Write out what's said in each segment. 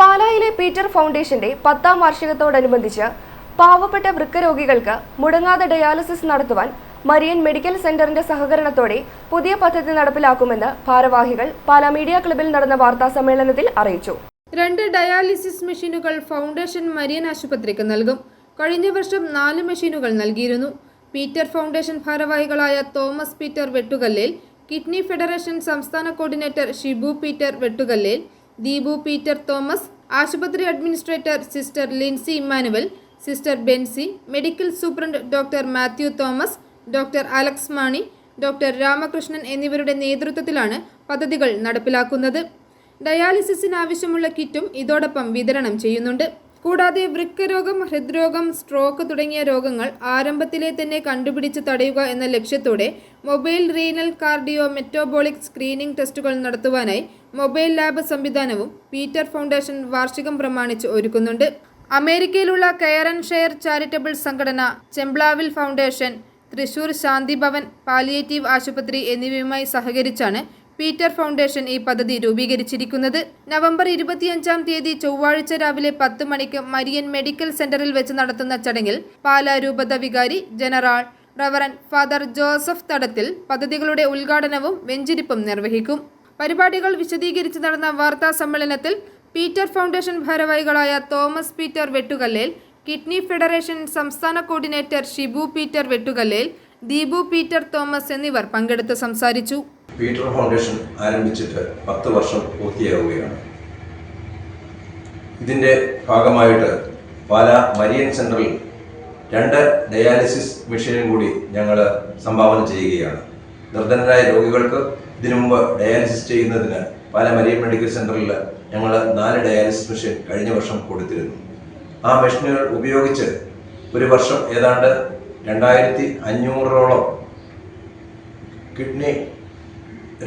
പാലായിലെ പീറ്റർ ഫൗണ്ടേഷന്റെ പത്താം വാർഷികത്തോടനുബന്ധിച്ച് പാവപ്പെട്ട വൃക്കരോഗികൾക്ക് മുടങ്ങാതെ ഡയാലിസിസ് നടത്തുവാൻ മരിയൻ മെഡിക്കൽ സെന്ററിന്റെ സഹകരണത്തോടെ പുതിയ പദ്ധതി നടപ്പിലാക്കുമെന്ന് ഭാരവാഹികൾ പാലാ മീഡിയ ക്ലബിൽ നടന്ന വാർത്താ സമ്മേളനത്തിൽ അറിയിച്ചു. രണ്ട് ഡയാലിസിസ് മെഷീനുകൾ ഫൗണ്ടേഷൻ മരിയൻ ആശുപത്രിക്ക് നൽകും. കഴിഞ്ഞ വർഷം നാല് മെഷീനുകൾ നൽകിയിരുന്നു. പീറ്റർ ഫൗണ്ടേഷൻ ഭാരവാഹികളായ Thomas Peter Vettukallel kidney federation സംസ്ഥാന coordinator Shibu Peter Vettukallel Deepu Peter Thomas ആശുപത്രി administrator sister Lincy Emmanuel sister Bency medical superintendent doctor Mathew Thomas doctor Alex Mani doctor Ramakrishnan എന്നിവരുടെ നേതൃത്വത്തിലാണ് പദ്ധതികൾ നടപ്പിലാക്കുന്നത്. ഡയാലിസിസിന് ആവശ്യമുള്ള കിറ്റും ഇതോടൊപ്പം വിതരണം ചെയ്യുന്നുണ്ട്. കൂടാതെ വൃക്കരോഗം ഹൃദ്രോഗം സ്ട്രോക്ക് തുടങ്ങിയ രോഗങ്ങൾ ആരംഭത്തിലെ തന്നെ കണ്ടുപിടിച്ച് തടയുക എന്ന ലക്ഷ്യത്തോടെ mobile renal cardio metabolic screening ടെസ്റ്റുകൾ നടത്തുവാനായി മൊബൈൽ ലാബ് സംവിധാനവും പീറ്റർ ഫൗണ്ടേഷൻ വാർഷികം പ്രമാണിച്ച് ഒരുക്കുന്നുണ്ട്. അമേരിക്കയിലുള്ള കെയർ ആൻഡ് ഷെയർ ചാരിറ്റബിൾ സംഘടന ചെംബ്ലാവിൽ ഫൗണ്ടേഷൻ തൃശൂർ ശാന്തിഭവൻ പാലിയേറ്റീവ് ആശുപത്രി എന്നിവയുമായി സഹകരിച്ചാണ് പീറ്റർ ഫൗണ്ടേഷൻ ഈ പദ്ധതി രൂപീകരിച്ചിരിക്കുന്നത് നവംബർ ഇരുപത്തിയഞ്ചാം തീയതി ചൊവ്വാഴ്ച രാവിലെ പത്ത് മണിക്ക് മരിയൻ മെഡിക്കൽ സെന്ററിൽ വെച്ച് നടത്തുന്ന ചടങ്ങിൽ പാലാ രൂപത വികാരി ജനറൽ റവറൻ ഫാദർ ജോസഫ് തടത്തിൽ പദ്ധതികളുടെ ഉദ്ഘാടനവും വെഞ്ചിരിപ്പും നിർവഹിക്കും. പരിപാടികൾ വിശദീകരിച്ച് നടന്ന വാർത്താ സമ്മേളനത്തിൽ പീറ്റർ ഫൗണ്ടേഷൻ ഭാരവാഹികളായ Thomas Peter Vettukallel kidney federation സംസ്ഥാന coordinator Shibu Peter Vettukallel Deepu Peter Thomas എന്നിവർ പങ്കെടുത്ത് സംസാരിച്ചു. പീറ്റർ ഫൗണ്ടേഷൻ ആരംഭിച്ചിട്ട് പത്ത് വർഷം പൂർത്തിയാവുകയാണ്. ഇതിന്റെ ഭാഗമായിട്ട് പാല മരിയൻ സെന്ററിൽ രണ്ട് ഡയാലിസിസ് മെഷീനും കൂടി ഞങ്ങൾ സംഭാവന ചെയ്യുകയാണ്. നിർധനരായ രോഗികൾക്ക് ഇതിനു മുമ്പ് ഡയാലിസിസ് ചെയ്യുന്നതിന് പാല മരിയൻ മെഡിക്കൽ സെന്ററിൽ ഞങ്ങൾ നാല് ഡയാലിസിസ് മെഷീൻ കഴിഞ്ഞ വർഷം കൊടുത്തിരുന്നു. ആ മെഷീനുകൾ ഉപയോഗിച്ച് ഒരു വർഷം ഏതാണ്ട് രണ്ടായിരത്തി അഞ്ഞൂറോളം കിഡ്നി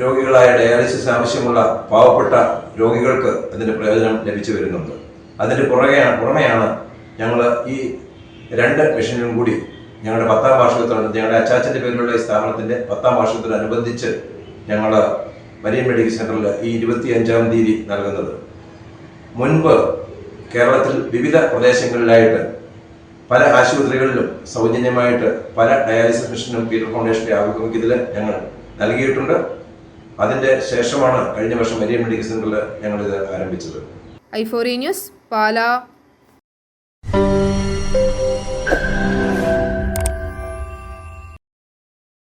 രോഗികളായ ഡയാലിസിസ് ആവശ്യമുള്ള പാവപ്പെട്ട രോഗികൾക്ക് അതിന്റെ പ്രയോജനം ലഭിച്ചു വരുന്നുണ്ട്. അതിന്റെ പുറകെയാണ് പുറമെയാണ് ഞങ്ങൾ ഈ രണ്ട് മെഷീനും കൂടി ഞങ്ങളുടെ പത്താം വാർഷികത്തോട് ഞങ്ങളുടെ അച്ചാച്ചന്റെ പേരിലുള്ള ഈ സ്ഥാപനത്തിന്റെ പത്താം വാർഷികത്തോടനുബന്ധിച്ച് ഞങ്ങൾ മരിയൻ മെഡിക്കൽ സെന്ററിൽ ഈ ഇരുപത്തി അഞ്ചാം തീയതി നൽകുന്നത്. മുൻപ് കേരളത്തിൽ വിവിധ പ്രദേശങ്ങളിലായിട്ട് പല ആശുപത്രികളിലും സൗജന്യമായിട്ട് പല ഡയാലിസിസ് മെഷീനും പീറ്റർ ഫൗണ്ടേഷന്റെ ആഭിമുഖ്യത്തിൽ ഞങ്ങൾ നൽകിയിട്ടുണ്ട്. അതിന്റെ ശേഷമാണ് കഴിഞ്ഞ വർഷം മരിയ മെഡിക്കൽ സെന്ററിൽ ഞങ്ങൾ ഇത് ആരംഭിച്ചത്. ഐഫോറി ന്യൂസ് പാലാ.